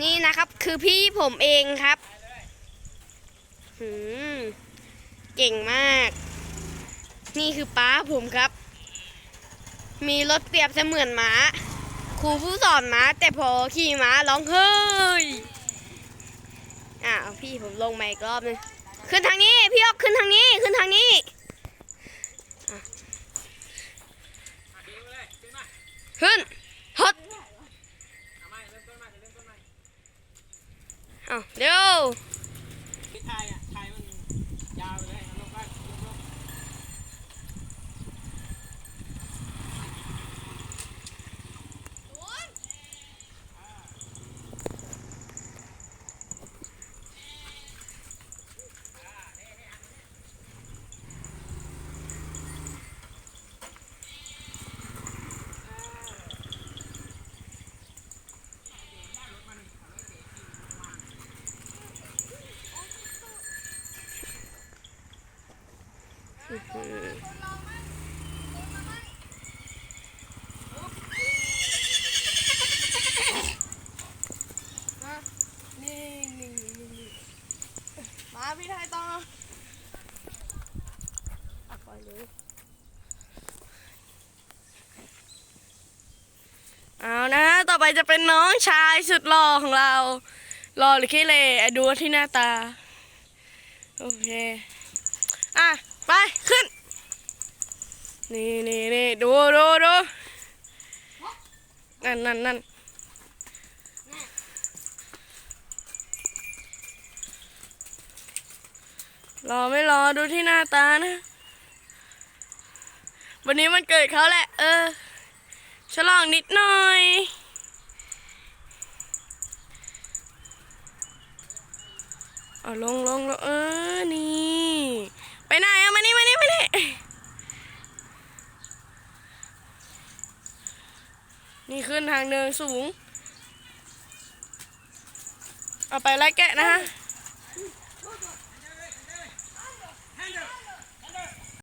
นี่นะครับคือพี่ผมเองครับเก่งมาก นี่คือป้าผมครับ มีรถเปรียบเสมือนม้าครูผู้สอนม้า แต่พอขี่ม้าร้องเฮ้ยอ้าวพี่ผมลงมาอีกรอบนึงขึ้นทางนี้ พี่ออกขึ้นทางนี้ขึ้นทางนี้ขึ้นฮดเอาเร็วไทยอะไทยมันยาวเลย นี่นี่นี่นี่มาพี่ไทยต่ออะปล่อยเลยเอานะ ต่อไปจะเป็นน้องชายสุดหล่อของเราหล่อหรือขี้เหร่อะดูที่หน้าตา โอเค อะ ไป ขึ้น นี่นี่นี่ดูดูดูนั่นนั่นนั่นรอไม่รอดูที่หน้าตานะ วันนี้มันเกิดเขาแหละ เออ ฉลองนิดหน่อยเอาลงลงลงเออ นี่ ไปไหนอะมานี่มานี่มานี่นี่ขึ้นทางเนินสูง เอาไปไล่แกะนะฮะ